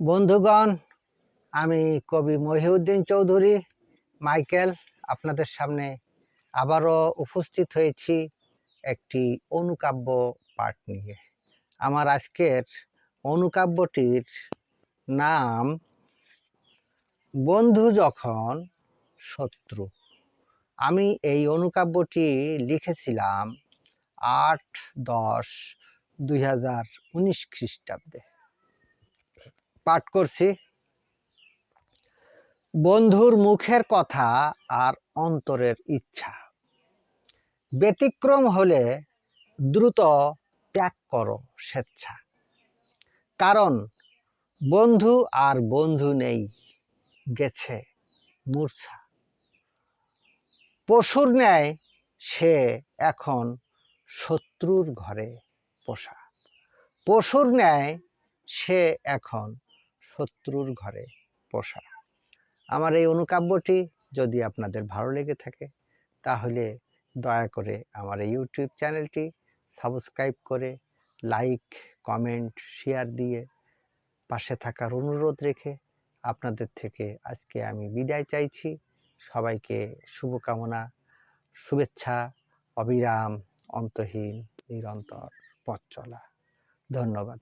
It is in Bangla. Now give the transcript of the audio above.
বন্ধুগণ, আমি কবি মহিউদ্দিন চৌধুরী, মাইকেল আপনাদের সামনে আবারও উপস্থিত হয়েছি একটি অনুকাব্য পাঠ নিয়ে। আমার আজকের অনুকাব্যটির নাম, বন্ধু যখন শত্রু। আমি এই অনুকাব্যটি লিখেছিলাম আট দশ দুই হাজার উনিশ খ্রিস্টাব্দে। পাঠ করছি। বন্ধুর মুখের কথা আর অন্তরের ইচ্ছা। ব্যতিক্রম হলে দ্রুত ত্যাগ করো স্বেচ্ছা। কারণ বন্ধু আর বন্ধু নেই, গেছে মূর্ছা। পশুর ন্যায় সে এখন শত্রুর ঘরে পোষা। পশুর ন্যায় সে এখন শত্রুর ঘরে পোষা আমার এই অনুকাব্যটি যদি আপনাদের ভালো লেগে থাকে, তাহলে দয়া করে আমার এই ইউটিউব চ্যানেলটি সাবস্ক্রাইব করে লাইক, কমেন্ট, শেয়ার দিয়ে পাশে থাকার অনুরোধ রেখে আপনাদের থেকে আজকে আমি বিদায় চাইছি। সবাইকে শুভকামনা, শুভেচ্ছা, অবিরাম, অন্তহীন, নিরন্তর পথ চলা। ধন্যবাদ।